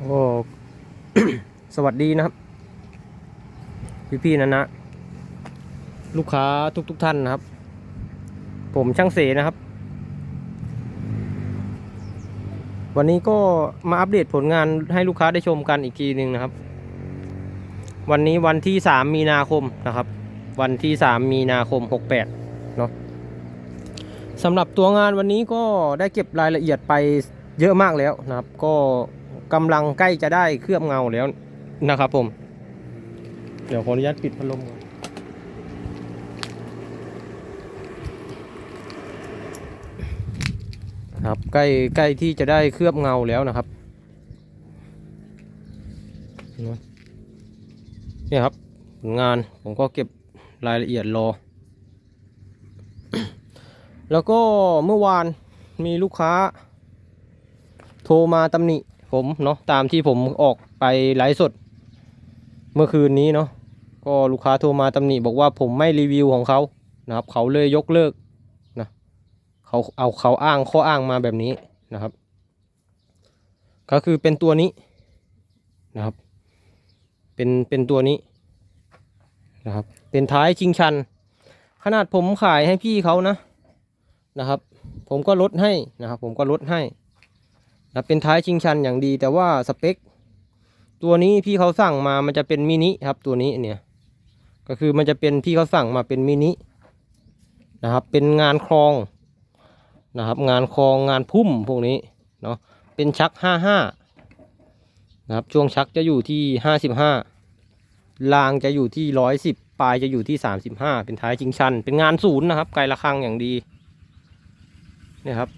โอ้สวัสดีนะครับ พี่ๆนะนะ ลูกค้าทุกๆทท่านนะครับ ผมช่างเสนะครับ วันนี้ก็มาอัปเดตผลงานให้ลูกค้าได้ชมกันอีกทีหนึ่งนะครับ วันนี้วันที่สามมีนาคมนะครับ วันที่สามมีนาคมหกแปดเนาะสำหรับตัวงานวันนี้ก็ได้เก็บรายละเอียดไปเยอะมากแล้วนะครับ ก็ กำลังใกล้จะได้เคลือบเงาแล้วนะครับผม เดี๋ยวขออนุญาตปิดพัดลมก่อนครับใกล้ใกล้ที่จะได้เคลือบเงาแล้วนะครับเนี่ยครับผลงานผมก็เก็บรายละเอียดรอ แล้วก็เมื่อวานมีลูกค้า โทรมาตำหนิ ผมเนาะตามที่ผมออกไปไลฟ์สด เมื่อคืนนี้เนาะก็ลูกค้าโทรมาตำหนิบอกว่าผมไม่รีวิวของเขานะครับ เขาเลยยกเลิกนะเขาเอาเขาอ้างข้ออ้างมาแบบนี้นะครับ ก็คือเป็นตัวนี้นะครับ เป็นเป็นตัวนี้นะครับ เป็นท้ายชิงชัน ขนาดผมขายให้พี่เขานะนะครับ ผมก็ลดให้นะครับ ผมก็ลดให้ นะเป็นท้ายชิงชันอย่างดี แต่ว่าสเปค ตัวนี้พี่เขาสั่งมามันจะเป็นมินิครับตัวนี้เนี่ย ก็คือมันจะเป็นพี่เขาสั่งมาเป็นมินินะครับ เป็นงานคลองนะครับ งานคลองงานพุ่มพวกนี้เนาะเป็นชักห้าห้านะครับช่วงชักจะอยู่ที่ห้าสิบห้ารางจะอยู่ที่ร้อยสิบปลายจะอยู่ที่สามสิบห้าเป็นท้ายชิงชัน เป็นงานศูนย์นะครับ ไกลระฆังอย่างดีเนี่ยครับ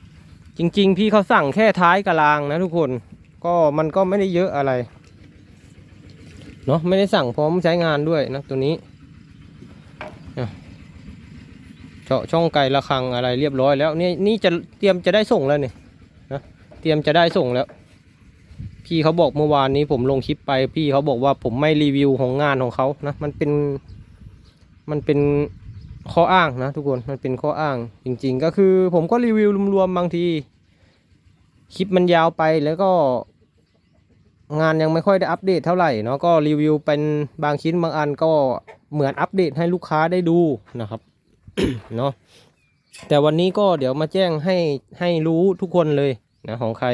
จริง ๆ พี่เขาสั่งแค่ท้ายกระลางนะทุกคน ก็มันก็ไม่ได้เยอะอะไร เนาะไม่ได้สั่งพร้อมใช้งานด้วยนะตัวนี้เจาะช่องไกลระฆังอะไรเรียบร้อยแล้วนี่นี่จะเตรียมจะได้ส่งแล้วเนี่ยนะเตรียมจะได้ส่งแล้ว พี่เขาบอกเมื่อวานนี้ผมลงคลิปไป พี่เขาบอกว่าผมไม่รีวิวของงานของเขานะมันเป็นมันเป็นข้ออ้างนะทุกคนมันเป็นข้ออ้างจริง ๆ ก็คือผมก็รีวิวรวมๆบางที คลิปมันยาวไปแล้วก็ งานยังไม่ค่อยได้อัปเดตเท่าไหร่เนาะก็รีวิวเป็นบางชิ้นบางอันก็เหมือนอัปเดตให้ลูกค้าได้ดูนะครับเนาะแต่วันนี้ก็เดี๋ยวมาแจ้งให้ให้รู้ทุกคนเลยนะของใคร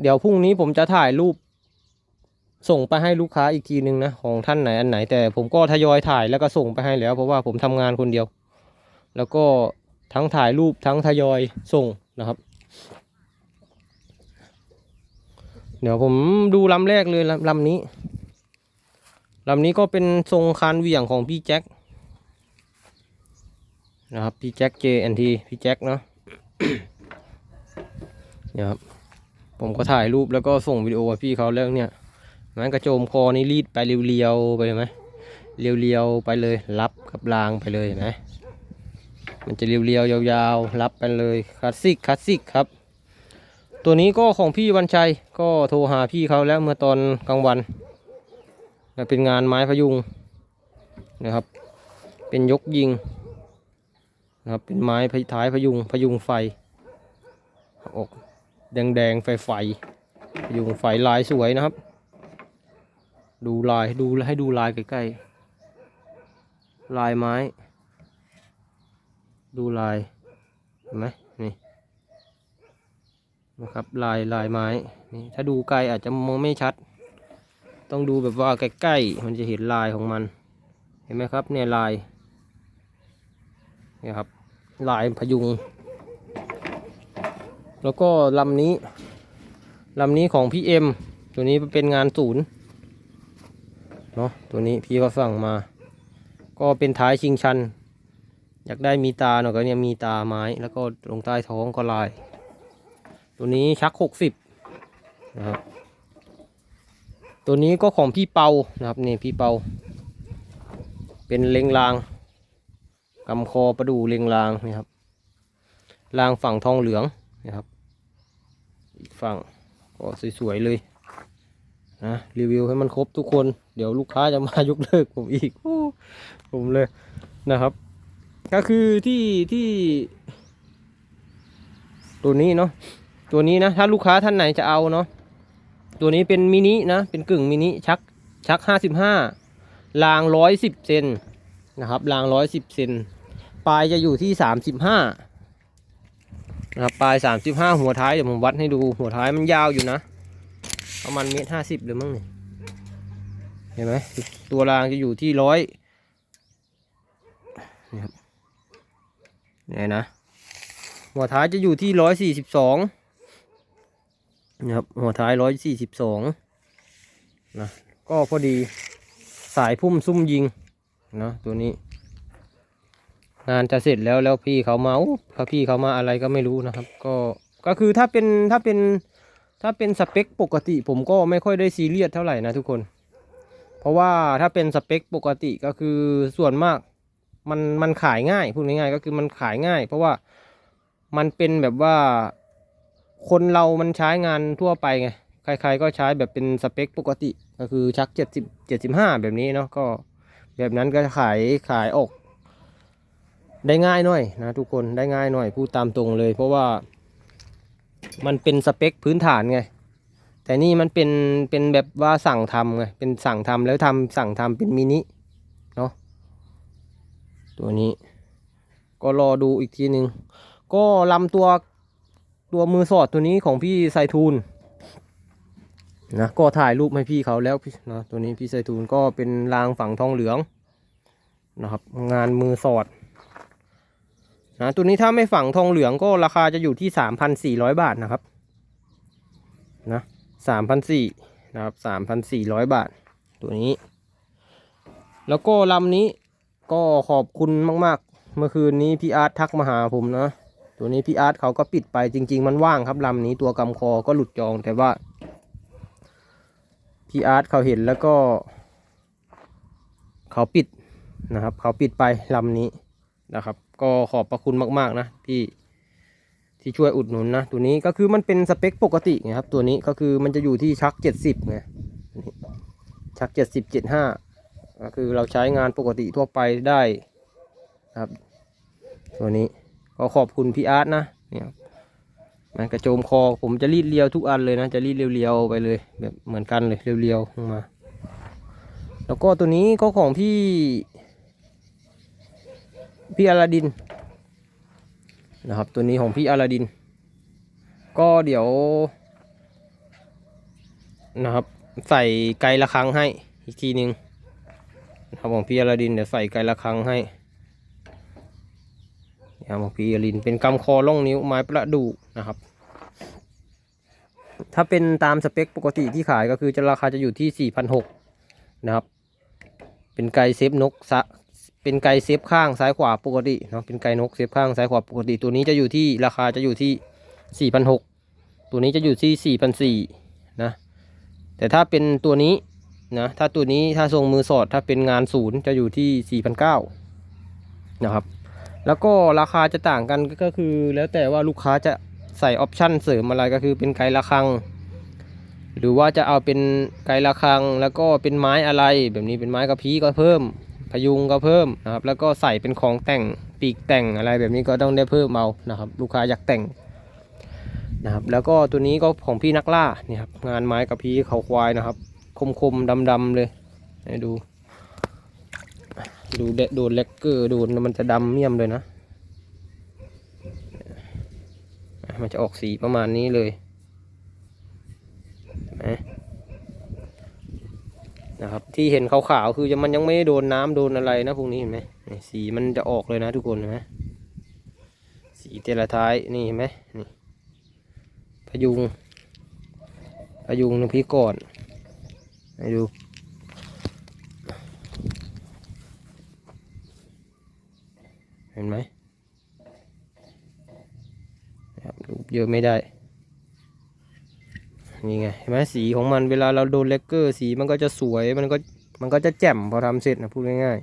เดี๋ยวพรุ่งนี้ผมจะถ่ายรูป ส่งไปให้ลูกค้าอีกทีนึงนะของท่านไหนอันไหน แต่ผมก็ทยอยถ่ายแล้วก็ส่งไปให้แล้วเพราะว่าผมทำงานคนเดียว แล้วก็ทั้งถ่ายรูปทั้งทยอยส่งนะครับ เดี๋ยวผมดูลำแรกเลยลำลำนี้ลำนี้ก็เป็นทรงคานเหวี่ยงของพี่แจ็คนะครับพี่แจ็ค JNT พี่แจ็คเนาะเนี่ยครับผมก็ถ่ายรูปแล้วก็ส่งวิดีโอให้พี่เขาแล้วเนี่ยมันกระโจมคอนี่รีดไปเรียวๆไปเลยไหมเรียวๆไปเลย รับกับรางไปเลยเห็นไหมมันจะเรียวๆยาวๆรับไปเลยคลาสสิกคลาสสิกครับ ตัวนี้ก็ของพี่วันชัยก็โทรหาพี่เขาแล้วเมื่อตอนกลางวันเป็นงานไม้พยุงนะครับ เป็นยกยิงนะครับเป็นไม้พท้ายพยุงพยุงไฟออกแดงแดงๆไฟไฟพยุงไฟลายสวยนะครับ ดูลายดูให้ดูลายใกล้ๆลายไม้ ดูลายเห็นไหม นะครับ ลายลายไม้นี่ถ้าดูไกลอาจจะมองไม่ชัด ต้องดูแบบว่าใกล้ๆมันจะเห็นลายของมัน เห็นไหมครับเนี่ยลายนี่ครับลายพยุง แล้วก็ลำนี้ลำนี้ของพี่เอ็มตัวนี้เป็นงานศูนย์เนาะตัวนี้พี่ก็สั่งมา ก็เป็นท้ายชิงชัน อยากได้มีตาหน่อยก็เนี่ยมีตาไม้ แล้วก็ลงใต้ท้องก็ลาย ตัวนี้ชักหกสิบนะครับ ตัวนี้ก็ของพี่เปานะครับนี่พี่เปา เป็นเลงรางกำคอประดูเลงรางนี่ครับรางฝั่งทองเหลืองนะครับ อีกฝั่งก็สวยๆเลยนะรีวิวให้มันครบทุกคน เดี๋ยวลูกค้าจะมายกเลิกผมอีกอผมเลยนะครับ ก็คือที่ที่ ตัวนี้เนาะ ตัวนี้นะ ถ้าลูกค้าท่านไหนจะเอาเนาะตัวนี้เป็นมินินะ เป็นกึ่งมินิชักชักห้าสิบห้ารางร้อยสิบเซนนะครับรางร้อยสิบเซนปลายจะอยู่ที่สามสิบห้านะครับปลายสามสิบห้าหัวท้ายเดี๋ยวผมวัดให้ดูหัวท้ายมันยาวอยู่นะประมาณเมตรห้าสิบหรือมั้งเนี่ยเห็นไหมตัวรางจะอยู่ที่ร้อยนี่ครับเนี่ยนะหัวท้ายจะอยู่ที่ร้อยสี่สิบสอง นะครับหัวท้ายร้อยสี่สิบสองนะก็พอดีสายพุ่มซุ่มยิงนะตัวนี้ งานจะเสร็จแล้วแล้วพี่เขามาอู้เขาพี่เขามาอะไรก็ไม่รู้นะครับ ก็ก็คือถ้าเป็นถ้าเป็นถ้าเป็นสเปคปกติผมก็ไม่ค่อยได้ซีเรียสเท่าไหร่นะทุกคน เพราะว่าถ้าเป็นสเปคปกติก็คือส่วนมากมันมันขายง่ายพูดง่ายๆก็คือมันขายง่าย เพราะว่ามันเป็นแบบว่า คนเรามันใช้งานทั่วไปไง ใครๆก็ใช้แบบเป็นสเปคปกติ ก็คือชักเจ็ดสิบเจ็ดสิบห้าแบบนี้เนาะ ก็แบบนั้นก็ขายขายออก ได้ง่ายหน่อยนะทุกคนได้ง่ายหน่อยพูดตามตรงเลย เพราะว่ามันเป็นสเปคพื้นฐานไง แต่นี่มันเป็นเป็นแบบว่าสั่งทำไง เป็นสั่งทำแล้วทำสั่งทำเป็นมินิเนาะ ตัวนี้ ก็รอดูอีกทีหนึ่งก็ลำตัว ตัวมือสอดตัวนี้ของพี่ไซทูลนะก็ถ่ายรูปให้พี่เขาแล้วพี่นะตัวนี้พี่ไซทูลก็เป็นรางฝั่งทองเหลืองนะครับ งานมือสอดนะตัวนี้ถ้าไม่ฝังทองเหลืองก็ราคาจะอยู่ที่สามพันสี่ร้อยบาทนะครับนะสามพันสี่นะครับสามพันสี่ร้อยบาท ตัวนี้ แล้วก็ลำนี้ก็ขอบคุณมาก ๆ เมื่อคืนนี้พี่อาร์ตทักมาหาผมนะ ตัวนี้พี่อาร์ตเขาก็ปิดไปจริง ๆ มันว่างครับลำนี้ตัวกำคอก็หลุดจองแต่ว่า พี่อาร์ตเขาเห็นแล้วก็ เขาปิดนะครับ เขาปิดไปลำนี้นะครับ ก็ขอบพระคุณมาก ๆ นะที่ที่ช่วยอุดหนุนนะตัวนี้ก็คือมันเป็นสเปคปกติไงครับ ตัวนี้ก็คือมันจะอยู่ที่ชักเจ็ดสิบไงชักเจ็ดสิบเจ็ดห้าก็คือเราใช้งานปกติทั่วไปได้นะครับ ตัวนี้ ก็ขอบคุณพี่อาร์ตนะเนี่ยมันกระโจมคอผมจะรีดเรียวทุกอันเลยนะ จะรีดเรียวๆไปเลยแบบเหมือนกันเลยเรียวๆลงมา แล้วก็ตัวนี้ก็ของพี่ พี่อลาดินนะครับ ตัวนี้ของพี่อลาดิน ก็เดี๋ยว นะครับ ใส่ไกลละครั้งให้อีกทีหนึ่งครับของพี่อลาดินเดี๋ยวใส่ไกลละครั้งให้ นะครับของพี่อลินเป็นกำคอล่องนิ้วไม้ประดู่นะครับ ถ้าเป็นตามสเปคปกติที่ขายก็คือจะราคาจะอยู่ที่ 4,600นะครับ เป็นไกเซฟนกซะเป็นไกเซฟข้างซ้ายขวาปกติเนาะเป็นไกนกเซฟข้างซ้ายขวาปกติ ตัวนี้จะอยู่ที่ราคาจะอยู่ที่สี่พันหกตัวนี้จะอยู่ที่สี่พันสี่นะแต่ถ้าเป็นตัวนี้นะถ้าตัวนี้ถ้าทรงมือสอดถ้าเป็นงานศูนย์จะอยู่ที่สี่พันเก้านะครับ แล้วก็ราคาจะต่างกันก็คือแล้วแต่ว่าลูกค้าจะใส่ออปชั่นเสริมอะไรก็คือเป็นไกละครัง หรือว่าจะเอาเป็นไกละครัง แล้วก็เป็นไม้อะไร แบบนี้เป็นไม้กระพี้ก็เพิ่ม พยุงก็เพิ่มนะครับแล้วก็ใส่เป็นของแต่งปีกแต่งอะไรแบบนี้ก็ต้องได้เพิ่มเอานะครับ ลูกค้าอยากแต่งนะครับแล้วก็ตัวนี้ก็ของพี่นักล่านี่ครับงานไม้กับพี่เขาควายนะครับ คมๆดำๆเลยให้ดู ดูเดะโดนเล็กเกอร์โดนมันจะดำเมี่ยมเลยนะ มันจะออกสีประมาณนี้เลยนะครับที่เห็นขาวๆคือจะมันยังไม่โดนน้ำโดนอะไรนะพวกนี้เห็นไหมสีมันจะออกเลยนะทุกคนเห็นไหมสีเตละท้ายนี่เห็นไหมนี่พยุงพยุงนพี่ก่อนให้ดู ห็นไหมนะครับรูปเยอะไม่ได้ นี่ไงเห็นไหมสีของมันเวลาเราโดนเลกเกอร์สีมันก็จะสวยมันก็มันก็จะแจ่มพอทำเสร็จนะพูดง่าย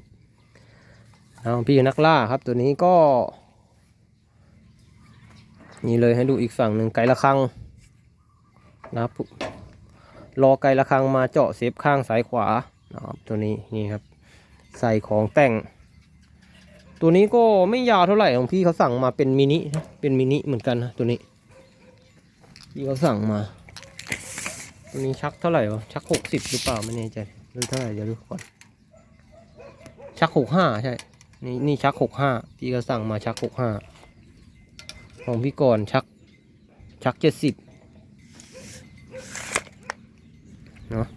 ๆเอาพี่นักล่าครับตัวนี้ก็ นี่เลยให้ดูอีกฝั่งหนึ่งไก่ละครังนะครับรอไก่ละครังมาเจาะเซฟข้างซ้ายขวานะครับตัวนี้นี่ครับ ใส่ของแต่ง ตัวนี้ก็ไม่ยาวเท่าไหร่ของพี่เขาสั่งมาเป็นมินิเป็นมินิเหมือนกันนะตัวนี้พี่เขาสั่งมา ตัวนี้ชักเท่าไหร่วะชักหกสิบหรือเปล่าไม่แน่ใจหรือเท่าไหร่เดี๋ยวดูก่อนชักหกห้าใช่นี่นี่ชักหกห้าพี่ก็สั่งมาชักหกห้าของพี่ก่อนชักชักเจ็ดสิบเนาะ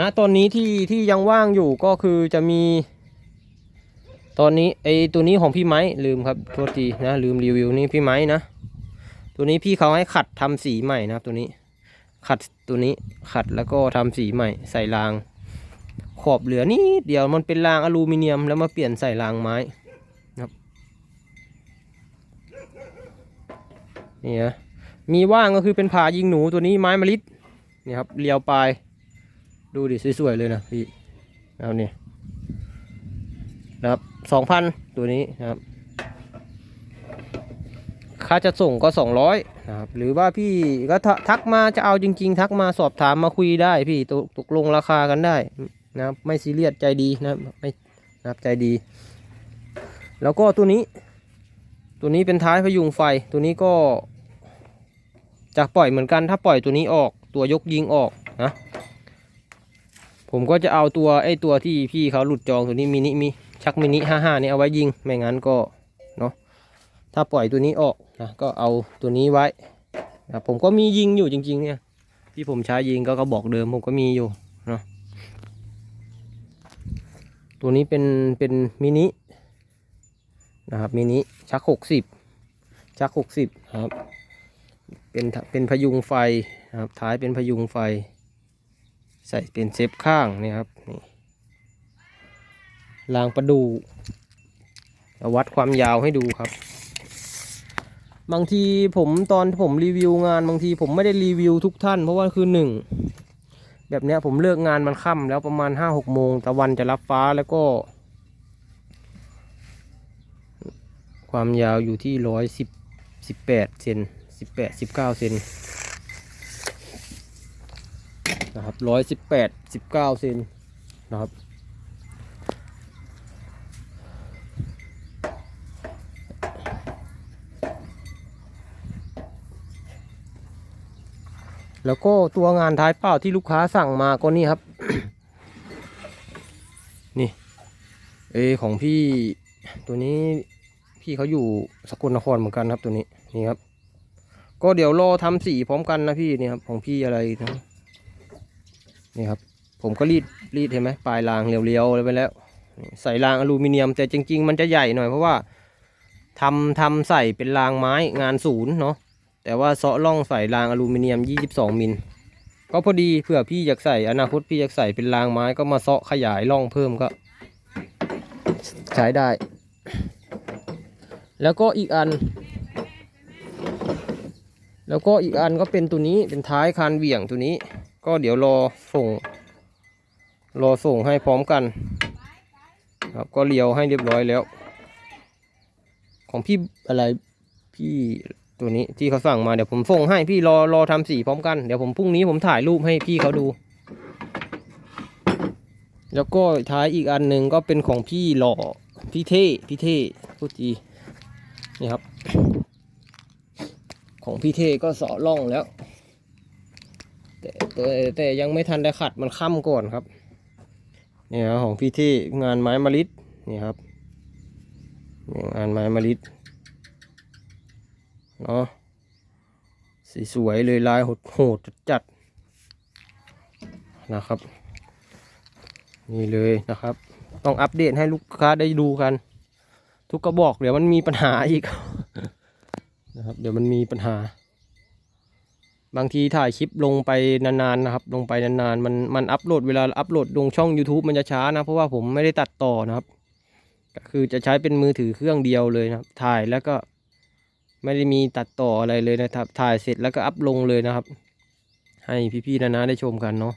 ณตอนนี้ที่ที่ยังว่างอยู่ก็คือจะมี ตอนนี้ไอตัวนี้ของพี่ไม้ลืมครับโทษทีนะลืมรีวิวนี่พี่ไม้นะ ตัวนี้พี่เขาให้ขัดทำสีใหม่นะครับตัวนี้ ขัดตัวนี้ขัดแล้วก็ทำสีใหม่ ใส่ราง ขอบเหลือนี่เดี๋ยวมันเป็นรางอลูมิเนียมแล้วมาเปลี่ยนใส่รางไม้นะครับนี่นะมีว่างก็คือเป็นผายิงหนูตัวนี้ไม้มะลิดนี่ครับเลียวปลายดูดิสวยๆเลยนะพี่เอาเนี่ยนะครับ สองพันตัวนี้นะครับ ค่าจะส่งก็200นะครับ หรือว่าพี่ก็ททักมาจะเอาจริง ๆ ทักมาสอบถามมาคุยได้พี่ตกตกลงราคากันได้นะครับ ไม่ซีเรียสใจดีนะครับไม่นะครับใจดี แล้วก็ตัวนี้ ตัวนี้เป็นท้ายพยุงไฟตัวนี้ก็จะปล่อยเหมือนกันถ้าปล่อยตัวนี้ออกตัวยกยิงออกนะผมก็จะเอาตัวไอ้ตัวที่พี่เขาหลุดจองตัวนี้มินิมี ชักมินิห้าห้านี่เอาไว้ยิง ไม่งั้นก็เนอะถ้าปล่อยตัวนี้ออกนะก็เอาตัวนี้ไว้นะผมก็มียิงอยู่จริง ๆ เนี่ย ที่ผมใช้ยิงก็กระบอกเดิมผมก็มีอยู่เนาะตัวนี้เป็นเป็นมินินะครับมินิชักหกสิบชักหกสิบครับเป็นเป็นพยุงไฟนะครับท้ายเป็นพยุงไฟ ใส่เป็นเซฟข้างนี่ครับนี่ รางประดู วัดความยาวให้ดูครับ บางทีผมตอนผมรีวิวงานบางทีผมไม่ได้รีวิวทุกท่าน เพราะว่าคือหนึ่งแบบเนี้ยผมเลิกงานมันค่ำแล้วประมาณห้าหกโมงตะวันจะรับฟ้าแล้วก็ ความยาวอยู่ที่ร้อยสิบสิบแปดเซนสิบแปดสิบเก้าเซนนะครับร้อยสิบแปดสิบเก้าเซนนะครับ แล้วก็ตัวงานท้ายเป้าที่ลูกค้าสั่งมาก็นี่ครับ นี่ เอของพี่ตัวนี้พี่เขาอยู่สกลนครเหมือนกันครับตัวนี้นี่ครับ ก็เดี๋ยวรอทำสีพร้อมกันนะพี่นี่ครับของพี่อะไรนะนี่ครับ ผมก็รีดรีดเห็นไหมปลายรางเรียวๆเลยไปแล้ว ใส่รางอลูมิเนียม แต่จริง ๆ มันจะใหญ่หน่อยเพราะว่าทำทำใส่เป็นรางไม้งานศูนย์เนาะ แต่ว่าเซาะล่องใส่รางอลูมิเนียม 22 มิล ก็พอดีเผื่อพี่อยากใส่อนาคตพี่อยากใส่เป็นรางไม้ก็มาเซาะขยายล่องเพิ่มก็ใช้ได้ แล้วก็อีกอัน แล้วก็อีกอันก็เป็นตัวนี้เป็นท้ายคานเหวี่ยงตัวนี้ ก็เดี๋ยวรอส่ง รอส่งให้พร้อมกันครับก็เลียวให้เรียบร้อยแล้ว ของพี่อะไรพี่ ตัวนี้ที่เขาสั่งมาเดี๋ยวผมส่งให้พี่รอรอทำสีพร้อมกันเดี๋ยวผมพรุ่งนี้ผมถ่ายรูปให้พี่เขาดู แล้วก็ท้ายอีกอันหนึ่งก็เป็นของพี่หล่อพี่เท่พี่เท่พูดจีนี่ครับ ของพี่เท่ก็สอล่องแล้ว แต่แต่แต่ยังไม่ทันได้ขัดมันค่ำก่อนครับนี่ครับของพี่เท่งานไม้มะลิดนี่ครับงานไม้มะลิด เนาะสีสวยเลยลายโหดโหดจัดนะครับ นี่เลยนะครับ ต้องอัปเดตให้ลูกค้าได้ดูกัน ทุกกระบอกเดี๋ยวมันมีปัญหาอีกนะครับ เดี๋ยวมันมีปัญหา บางทีถ่ายคลิปลงไปนานๆนะครับ ลงไปนานๆมันมันอัปโหลดเวลาอัปโหลดลงช่อง YouTube มันจะช้านะ เพราะว่าผมไม่ได้ตัดต่อนะครับ ก็คือจะใช้เป็นมือถือเครื่องเดียวเลยนะครับ ถ่ายแล้วก็ ไม่ได้มีตัดต่ออะไรเลยนะครับ ถ่ายเสร็จแล้วก็อัพลงเลยนะครับ ให้พี่ๆนะนะได้ชมกันเนาะ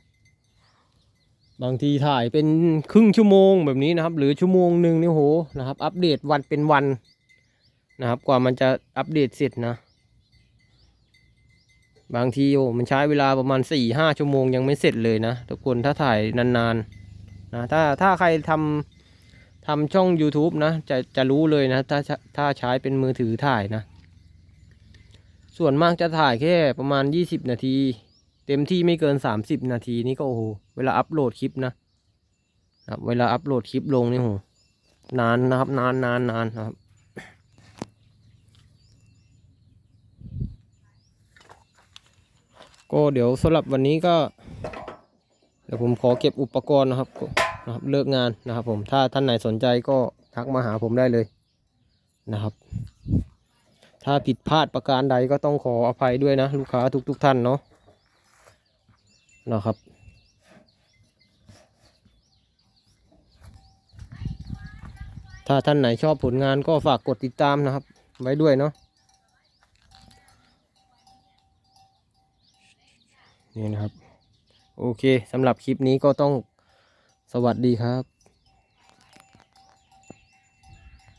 บางทีถ่ายเป็นครึ่งชั่วโมงแบบนี้นะครับ หรือชั่วโมงหนึ่งนี่โหนะครับ อัปเดตวันเป็นวันนะครับ กว่ามันจะอัปเดตเสร็จนะ บางทีโอ้มันใช้เวลาประมาณสี่ห้าชั่วโมงยังไม่เสร็จเลยนะทุกคนถ้าถ่ายนานๆนะถ้าถ้าใครทำทำช่อง YouTube นะ จะจะรู้เลยนะ ถ้าถ้าใช้เป็นมือถือถ่ายนะ ส่วนมากจะถ่ายแค่ประมาณยี่สิบนาที เต็มที่ไม่เกินสามสิบนาทีนี่ก็โอ้โห เวลาอัปโหลดคลิปนะครับ เวลาอัปโหลดคลิปลงนี่โหนานนะครับ นานนานนานนะครับก็เดี๋ยวสำหรับวันนี้ก็ เดี๋ยวผมขอเก็บอุปกรณ์นะครับนะครับ เลิกงานนะครับ ผมถ้าท่านไหนสนใจก็ทักมาหาผมได้เลยนะครับ ถ้าผิดพลาดประการใดก็ต้องขออภัยด้วยนะ ลูกค้าทุกๆทท่านเนาะนะครับถ้าท่านไหนชอบผลงานก็ฝากกดติดตามนะครับ ไว้ด้วยเนาะนี่นะครับ โอเคสำหรับคลิปนี้ก็ต้องสวัสดีครับ